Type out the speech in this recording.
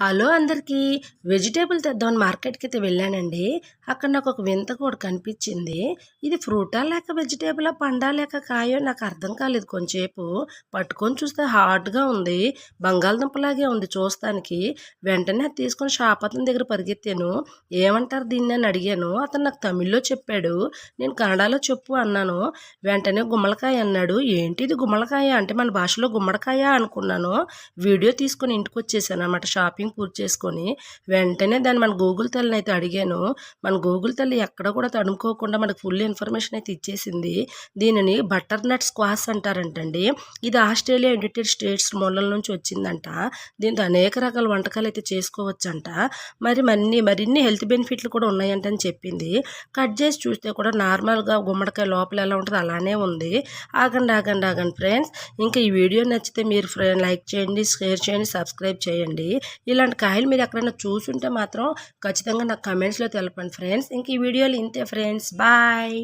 Hello అందరికీ. Vegetable తెద్దామని మార్కెట్కి అయితే వెళ్ళానండి. అక్కడ నాకు ఒక వింత కూడా కనిపించింది. ఇది ఫ్రూటా లేక వెజిటేబులా పండా లేక కాయో నాకు అర్థం కాలేదు కొంచెంసేపు. పట్టుకొని చూస్తే హార్డ్గా ఉంది. బంగాళదుంపలాగే ఉంది చూస్తానికి. వెంటనే అది తీసుకొని షాప్ అతని దగ్గర పరిగెత్తాను. ఏమంటారు దీన్ని అని అడిగాను. అతను నాకు తమిళ్ళో చెప్పాడు. నేను కన్నడలో చెప్పు అన్నాను. వెంటనే గుమ్మలకాయ అన్నాడు. ఏంటి ఇది గుమ్మలకాయ అంటే మన భాషలో గుమ్మడికాయ అనుకున్నాను. వీడియో తీసుకొని ఇంటికి వచ్చేసాను అనమాట షాపింగ్ పూర్తి చేసుకొని వెంటనే దాన్ని మన గూగుల్ తల్లిని అయితే అడిగాను. మన గూగుల్ తల్లి ఎక్కడ కూడా తడుముకోకుండా మనకు ఫుల్ ఇన్ఫర్మేషన్ అయితే ఇచ్చేసింది. దీనిని బటర్ నట్ స్క్వాస్ అంటారంటండి. ఇది ఆస్ట్రేలియా యునైటెడ్ స్టేట్స్ మూలల నుంచి వచ్చిందంట. దీంతో అనేక రకాల వంటకాలు అయితే చేసుకోవచ్చంట. మరి మన్ని మరిన్ని హెల్త్ బెనిఫిట్లు కూడా ఉన్నాయంట అని చెప్పింది. కట్ చేసి చూస్తే కూడా నార్మల్గా గుమ్మడికాయ లోపల ఎలా ఉంటుంది అలానే ఉంది. ఆగండి ఆగండి ఆగండి ఫ్రెండ్స్. ఇంకా ఈ వీడియో నచ్చితే మీరు ఫ్రెండ్ లైక్ చేయండి షేర్ చేయండి సబ్స్క్రైబ్ చేయండి. ఇలాంటి కాయలు మీరు ఎక్కడైనా చూసుంటే మాత్రం ఖచ్చితంగా నాకు కమెంట్స్లో తెలపండి. ఫ్రెండ్స్ ఇంక ఈ వీడియోలు ఇంతే. Friends bye.